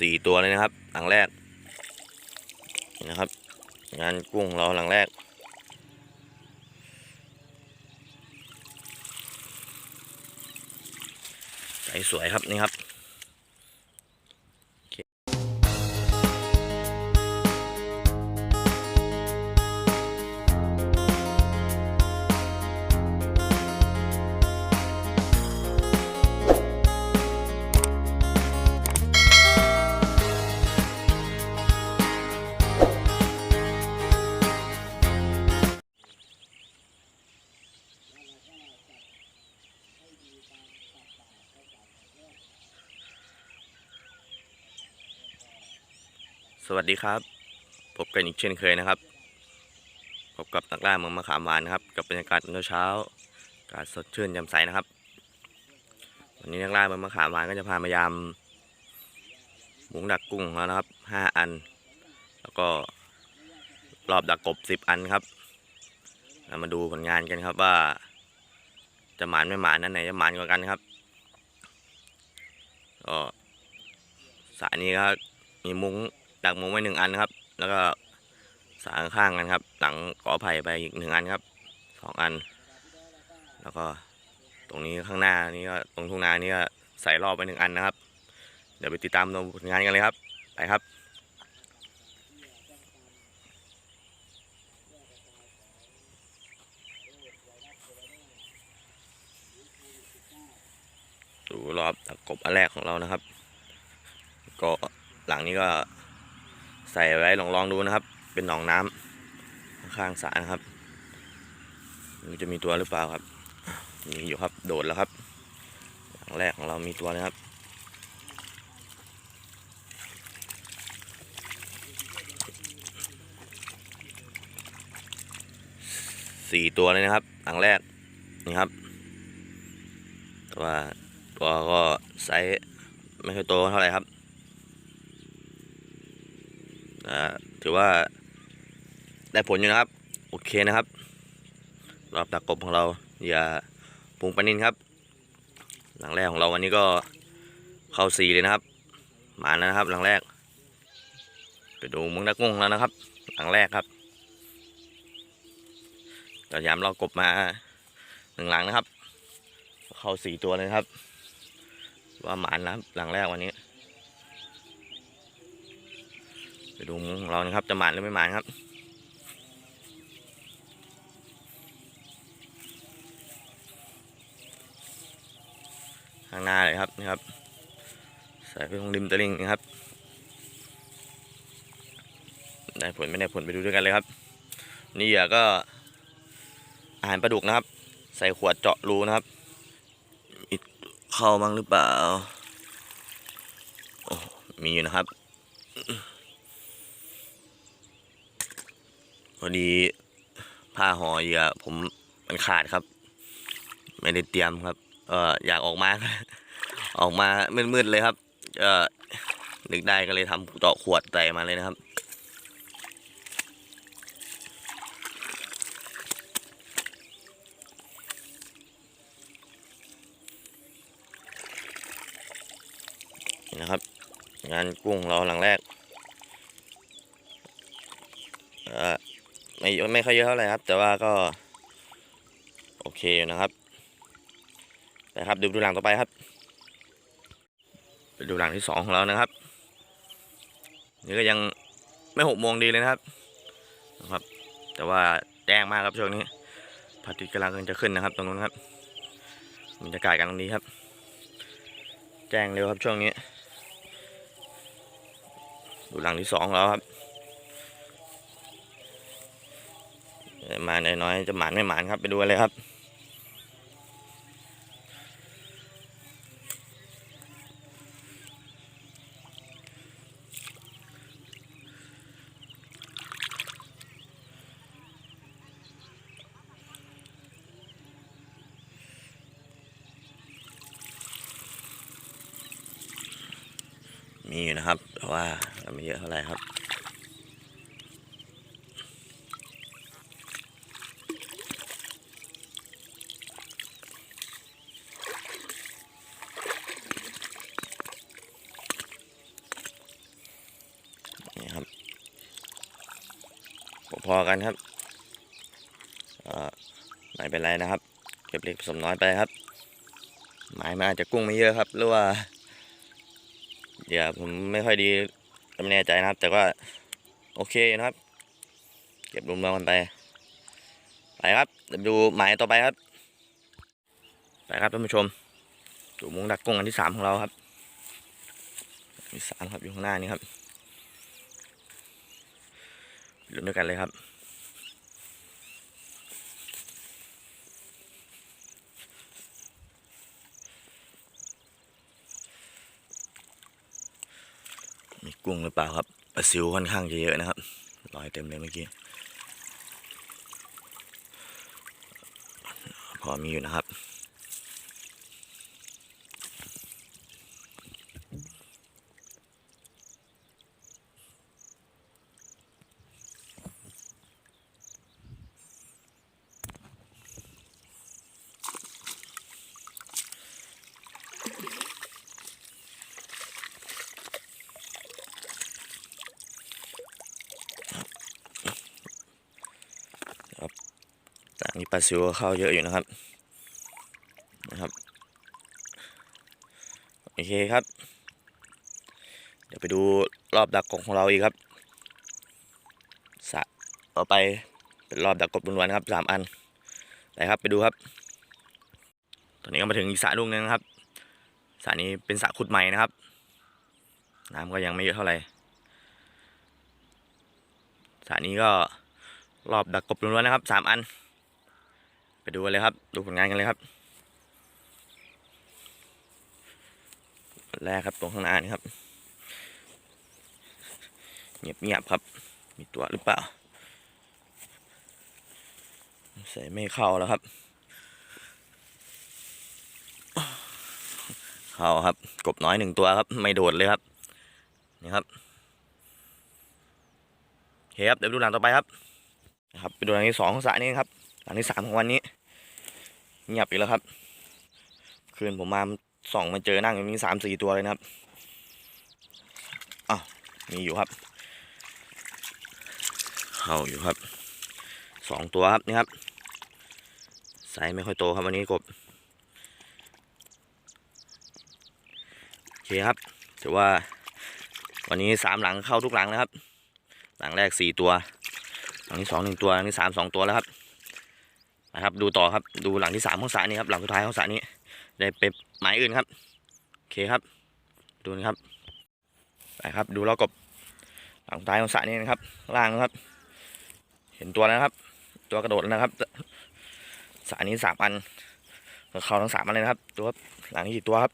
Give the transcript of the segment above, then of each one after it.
สี่ตัวเลยนะครับ หลังแรกนี่นะครับ งานกุ้งเราหลังแรก ใสสวยครับนี่ครับ สวัสดีครับพบกันอีกเช่นเคยนะครับพบกับนักล่าเมืองมะขามหวานนะครับ กับบรรยากาศเช้าอากาศสดชื่นแจ่มใสนะครับ วันนี้นักล่าเมืองมะขามหวานก็จะพามายามหมุงดักกุ้งของเรานะครับห้าอัน แล้วก็รอบดักกบสิบอันครับเรามาดูผลงานกันครับว่า จะหมานไม่หมานนั่นไหนจะหมานกว่ากันครับก็สายนี้ก็มีมุ้ง ดักมุ้งไว้หนึ่งอันครับ แล้วก็สางข้างกันครับ หลังกอไผ่ไปอีกหนึ่งอันครับสองอัน แล้วก็ตรงนี้ข้างหน้านี่ก็ตรงทุ่งนานี่ก็ใส่รอบไปหนึ่งอันนะครับ เดี๋ยวไปติดตามดูผลงานกันเลยครับ ไปครับดูรอบตะกบอันแรกของเรานะครับ ก็หลังนี้ก็ ใส่ไว้ลองลองดูนะครับ เป็นหนองน้ำข้างสระนะครับมันจะมีตัวหรือเปล่าครับมีอยู่ครับโดดแล้วครับหลังแรกของเรามีตัวนะครับสี่ตัวเลยนะครับหลังแรกนี่ครับต่ว่าตัวก็ไซส์ไม่ค่อยโตเท่าไหร่ครับ ถือว่าได้ผลอยู่นะครับ โอเคนะครับ รอบตากบของเราอย่าปรุงปนินครับ หลังแรกของเราวันนี้ก็เข้าสีเลยนะครับ มาแล้วนะครับ หลังแรก ไปดูมุ้งตะกุ้งแล้วนะครับ หลังแรกครับก็ย้ำเรากบมาหนึ่งหลังนะครับ เข้าสี่ตัวเลยครับ ว่าหมานนะครับหลังแรกวันนี้ ไปดูมุ้งของเรานะครับ จะหมานหรือไม่หมานครับ ข้างหน้าเลยครับนี่ครับใส่ไปตรงริมตะลิงนะครับ ได้ผลไม่ได้ผลไปดูด้วยกันเลยครับ นี่เหยื่อก็อาหารปลาดุกนะครับ ใส่ขวดเจาะรูนะครับมีเข้าบ้างหรือเปล่าโอ้มีอยู่นะครับ พอดีผ้าห่อเหยื่อผมมันขาดครับ ไม่ได้เตรียมครับ เอออยากออกมา ออกมามืดๆเลยครับ เออนึกได้ก็เลยทำเจาะขวดใส่มาเลยนะครับนะครับ งานกุ้งเราหลังแรกเอ่อ ไม่ไม่ค่อยเยอะเท่าไหร่ครับ แต่ว่าก็ โอเคอยู่นะครับนะครับดูดูหลังต่อไปครับไปดูหลังที่สองของเรานะครับ นี่ก็ยังไม่หกโมงดีเลยนะครับนะครับ แต่ว่าแจ้งมากครับช่วงนี้พระอาทิตย์กำลังจะขึ้นนะครับ ตรงนู้นครับบรรยากาศกำลังดีครับ แจ้งเร็วครับช่วงนี้ ดูหลังที่สองแล้วครับเอ่อ มาน้อยๆจะหมานไม่หมานครับ ไปดูเลยครับมีอยู่นะครับ แต่ว่าไม่เยอะเท่าไหร่ครับ พอๆกันครับไม่เป็นไรนะครับ เก็บเล็กผสมน้อยไปครับ หมายมันอาจจะกุ้งไม่เยอะครับ หรือว่าเดี๋ยวผมไม่ค่อยดีไม่แน่ใจนะครับ แต่ว่าโอเคนะครับ เก็บรวมๆกันไป ไปครับเดี๋ยวดูหมายต่อไปครับ ไปครับท่านผู้ชม ดูมุ้งดักกุ้งอันที่สามของเราครับอันที่สามครับอยู่ข้างหน้านี่ครับ ลุ้นด้วยกันเลยครับมีกุ้งหรือเปล่าครับปลาซิวค่อนข้างจะเยอะนะครับลอยเต็มเลยเมื่อกี้ พอมีอยู่นะครับ นี้ปลาซิวเข้าเยอะอยู่นะครับ นะครับ โอเคครับ เดี๋ยวไปดูรอบดักกบของเราอีกครับสะต่อไปเป็นรอบดักกบล้วนๆครับสามอันไปครับไปดูครับ ตอนนี้ก็มาถึงอีกสระลูกนึงนะครับสระนี้เป็นสระขุดใหม่นะครับ น้ำก็ยังไม่เยอะเท่าไหร่สระนี้ก็รอบดักกบล้วนๆนะครับสามอัน ไปดูกันเลยครับ ดูผลงานกันเลยครับอันแรกครับตรงข้างหน้านี่ครับเงียบๆครับ มีตัวหรือเปล่า ใส่ไม่เข้าแล้วครับ เข้าครับ กบน้อยหนึ่งตัวครับ ไม่โดดเลยครับ นี่ครับโอเคครับเดี๋ยวดูหลังต่อไปครับนะครับไปดูหลังที่สองของสระนี้ครับ หลังที่สามของวันนี้เงียบอีกแล้วครับ คืนผมมาส่องมาเจอนั่งอยู่มีสามสี่ตัวเลยนะครับอ้าวมีอยู่ครับเข้าอยู่ครับสองตัวครับนี่ครับไซส์ไม่ค่อยโตครับวันนี้กบโอเคครับถือว่าวันนี้สามหลังเข้าทุกหลังนะครับ หลังแรกสี่ตัว หลังที่สองหนึ่งตัวหลังที่สามสองตัวแล้วครับ นะครับ ดูต่อครับดูหลังที่สามของสานี้ครับหลังสุดท้ายของสานี้ได้เป็นหมายอื่นครับโอเคครับ ดูนะครับไปครับ ดูรอบกบหลังสุดท้ายของสานี้นะครับล่างนะครับ เห็นตัวแล้วครับ ตัวกระโดดแล้วนะครับสานี้สามอันเขาทั้งสามอันเลยนะครับ ตัวหลังนี้สี่ตัวครับ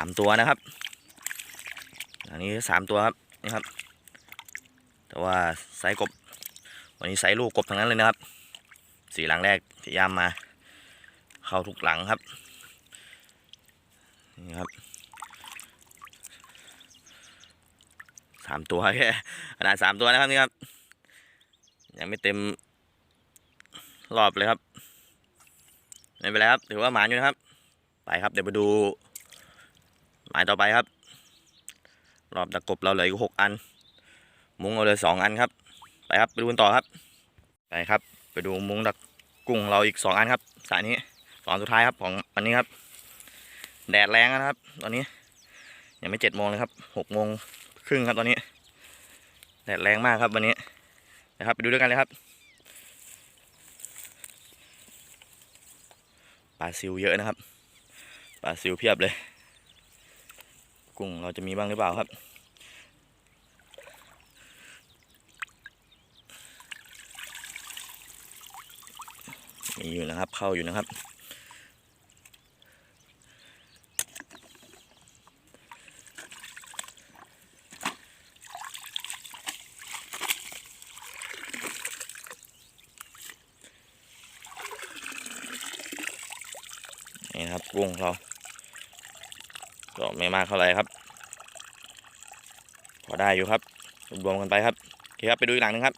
ามตัวนะครับอันนี้สามตัวครับนี่ครับ แต่ว่าไซส์กบ วันนี้ไซส์ลูกกบทั้งนั้นเลยนะครับสี่หลังแรกที่ย่ามมา เข้าทุกหลังครับนี่ครับสามตัวแค่ขนาดสามตัวนะครับนี่ครับยังไม่เต็มรอบเลยครับไม่เป็นไรครับถือว่าหมานอยู่นะครับ ไปครับเดี๋ยวไปดู หมายต่อไปครับ รอบตะกบเราเหลืออีกหกอัน มุ้งเราเหลือสองอันครับ ไปครับไปดูกันต่อครับ ไปครับ ไปดูมุ้งดักกุ้งเราอีกสองอันครับสายนี้สองสุดท้ายครับของวันนี้ครับ แดดแรงนะครับ ตอนนี้ ยังไม่เจ็ดโมงเลยครับหกโมงครึ่งครับตอนนี้ แดดแรงมากครับวันนี้นะครับ ไปดูด้วยกันเลยครับปลาซิวเยอะนะครับปลาซิวเพียบเลย กุ้งเราจะมีบ้างหรือเปล่าครับ มีอยู่นะครับ เข้าอยู่นะครับ นี่ครับกุ้งเรา ไม่มากเท่าไหร่ครับ พอได้อยู่ครับรวมกันไปครับโอเคครับไปดูอีกหลังหนึงครับ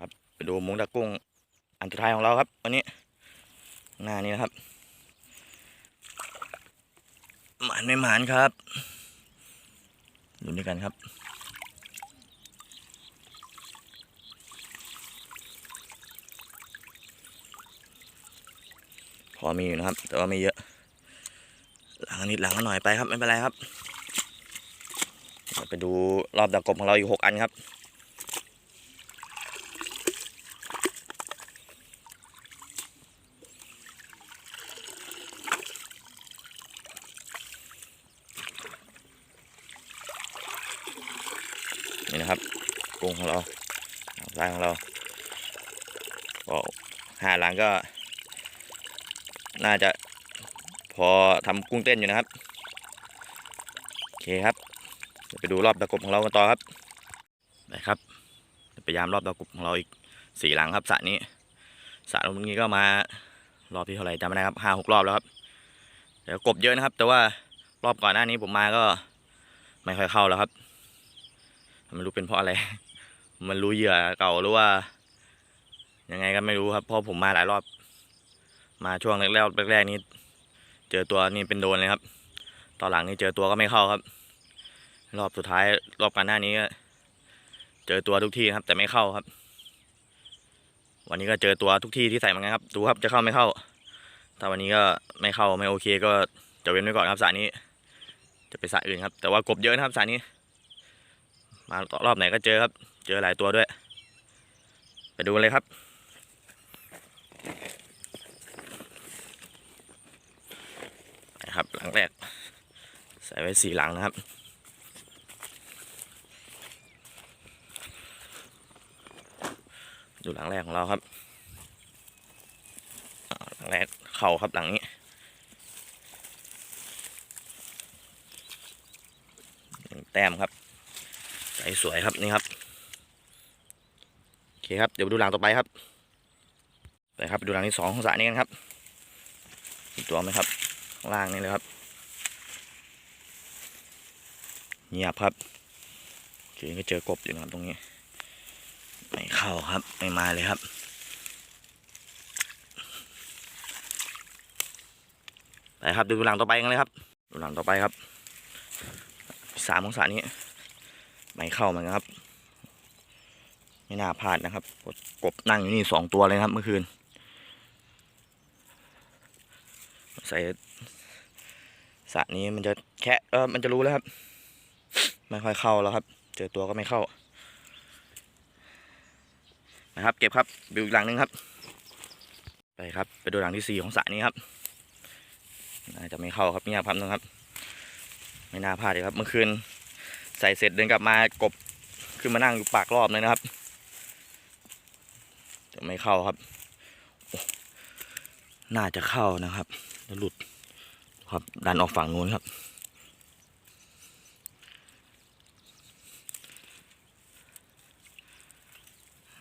ครับไปดูมุ้งตะกุ้งอันสุดท้ายของเราครับวันนี้หน้านี้นะครับหมานไม่หมานครับดูด้วยกันครับพอมีอยู่นะครับ แต่ว่าไม่เยอะ หลังนิดหลังหน่อยไปครับ ไม่เป็นไรครับเราไปดูรอบดักกบของเราอยู่หกอันครับนี่นะครับกรงของเราหางปลายของเราก็ห้าหลังก็ น่าจะ พอทำกุ้งเต้นอยู่นะครับโอเคครับไปดูรอบตะกบของเรากันต่อครับไปครับเดี๋ยวพยายามรอบตะกบของเราอีกสี่หลังครับสระนี้สระตรงนี้ก็มารอบที่เท่าไหร่จำไม่ได้ครับห้าหกรอบแล้วครับเดี๋ยวกบเยอะนะครับ แต่ว่ารอบก่อนหน้านี้ผมมาก็ไม่ค่อยเข้าแล้วครับไม่รู้เป็นเพราะอะไร มันรู้เหยื่อเก่าหรือว่า ยังไงก็ไม่รู้ครับเพราะผมมาหลายรอบ มาช่วงแรกๆแรกๆนี้ เจอตัวนี่เป็นโดนเลยครับ ตอนหลังนี่เจอตัวก็ไม่เข้าครับ รอบสุดท้ายรอบก่อนหน้านี้ก็เจอตัวทุกที่ครับ แต่ไม่เข้าครับ วันนี้ก็เจอตัวทุกที่ที่ใส่เหมือนกันครับ ดูครับจะเข้าไม่เข้า ถ้าวันนี้ก็ไม่เข้าไม่โอเคก็จะเว้นไว้ก่อนครับสระนี้ จะไปสระอื่นครับ แต่ว่ากบเยอะนะครับสระนี้ มารอบไหนก็เจอครับ เจอหลายตัวด้วย ไปดูเลยครับ นะครับ หลังแรก ใส่ไว้สี่หลังนะครับ ดูหลังแรกของเราครับ หลังแรกเข่าครับหลังนี้แต้มครับใจสวยครับนี่ครับโอเคครับเดี๋ยวไปดูหลังต่อไปครับไปครับดูหลังที่สองของสระนี้กันครับตัวไหมครับ ข้างล่างนี่เลยครับเงียบครับโอเคก็เจอกบอยู่นะครับตรงนี้ไม่เข้าครับไม่มาเลยครับไปครับดูหลังต่อไปกันเลยครับดูหลังต่อไปครับสามองศานี้ไม่เข้าเหมือนกันครับ ไม่น่าพลาดนะครับกบนั่งอยู่นี่สองตัวเลยครับเมื่อคืน ใส่สระนี้มันจะแค่เออมันจะรู้แล้วครับ ไม่ค่อยเข้าแล้วครับ เจอตัวก็ไม่เข้า นะครับ เก็บครับดูอีกหลังหนึงครับ ไปครับ ไปดูหลังที่สี่ของสระนี้ครับน่าจะไม่เข้าครับเงียบครับนะครับ ไม่น่าพลาดเลยครับ เมื่อคืนใส่เสร็จเดินกลับมากบขึ้นมานั่งอยู่ปากรอบเลยนะครับจะไม่เข้าครับ น่าจะเข้านะครับ แล้วหลุดครับดันออกฝั่งนู้นครับ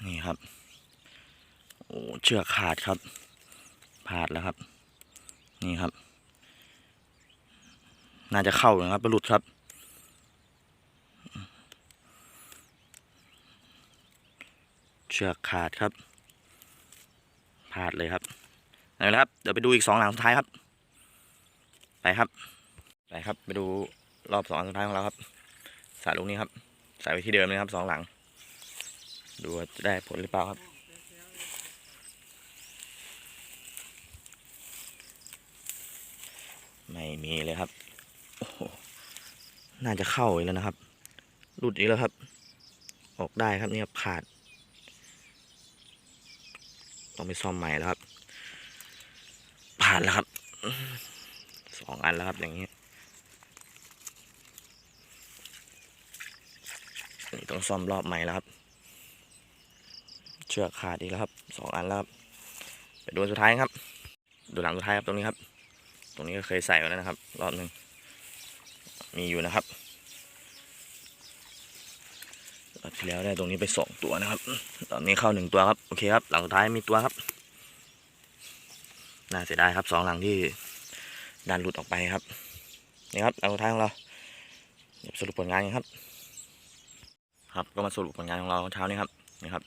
นี่ครับ โอ้เชือกขาดครับพลาดแล้วครับ นี่ครับ น่าจะเข้านะครับแล้วหลุดครับ เชือกขาดครับพลาดเลยครับ เอาละครับ เดี๋ยวไปดูอีกสองหลังสุดท้ายครับ ไปครับไปครับ ไปดูรอบสองอันสุดท้ายของเราครับ สายลูกนี้ครับใส่ไว้ที่เดิมเลยครับสองหลัง ดูว่าจะได้ผลหรือเปล่าครับไม่มีเลยครับ โอ้โห น่าจะเข้าอีกแล้วนะครับ หลุดอีกแล้วครับ ออกได้ครับนี่ครับขาด ต้องไปซ่อมใหม่แล้วครับ ผ่านแล้วครับสองอันแล้วครับอย่างนี้นี่ต้องซ่อมรอบใหม่แล้วครับ เชือกขาดอีกแล้วครับสองอันแล้วครับไปดูอันสุดท้ายครับ ดูหลังสุดท้ายครับตรงนี้ครับ ตรงนี้ก็เคยใส่ไว้แล้วนะครับ รอบหนึ่งมีอยู่นะครับรอบที่แล้วได้ตรงนี้ไปสองตัวนะครับ ตอนนี้เข้าหนึ่งตัวครับ โอเคครับ หลังสุดท้ายมีตัวครับ น่าเสียดายครับสองหลังที่ดันหลุดออกไปครับนี่ครับหลังสุดท้ายของเราสรุปผลงานกันครับ ครับก็มาสรุปผลงานของเราเช้านี้ครับนี่ครับ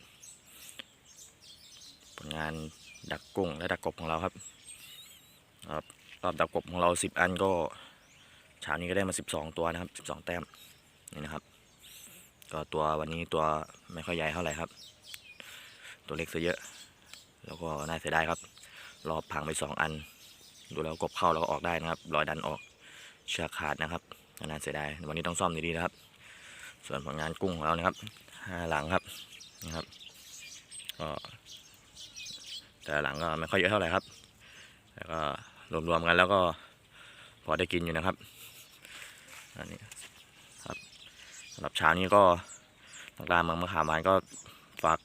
ผลงานดักกุ้งและดักกบของเราครับครับรอบดักกบของเราสิบอันก็เช้านี้ก็ได้มา12ตัวนะครับ12แต้มนี่นะครับ ก็ตัววันนี้ตัวไม่ค่อยใหญ่เท่าไหร่ครับ ตัวเล็กซะเยอะ แล้วก็น่าเสียดายครับ รอบพังไปสองอัน ดูแล้วกบเข้าแล้วก็ออกได้นะครับรอยดันออกเชือกขาดนะครับน่าเสียดายวันนี้ต้องซ่อมดีๆนะครับ ส่วนผลงานกุ้งของเรานะครับห้าหลังครับนะครับก็แต่หลังก็ไม่ค่อยเยอะเท่าไหร่ครับแต่ก็รวมๆกันแล้วก็พอได้กินอยู่นะครับอันนี้ครับสำหรับเช้านี้ก็นักล่าเมืองมะขามหวานก็ฝาก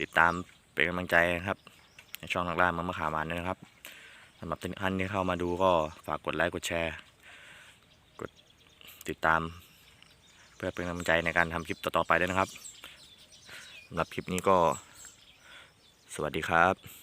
ติดตามเป็นกำลังใจนะครับ ในช่องทางล่าเมืองมะขามหวานด้วยนะครับสำหรับท่านที่เข้ามาดูก็ฝากกดไลค์กดแชร์ กดติดตาม เพื่อเป็นกำลังใจในการทำคลิปต่อๆไปด้วยนะครับสำหรับคลิปนี้ก็ สวัสดีครับ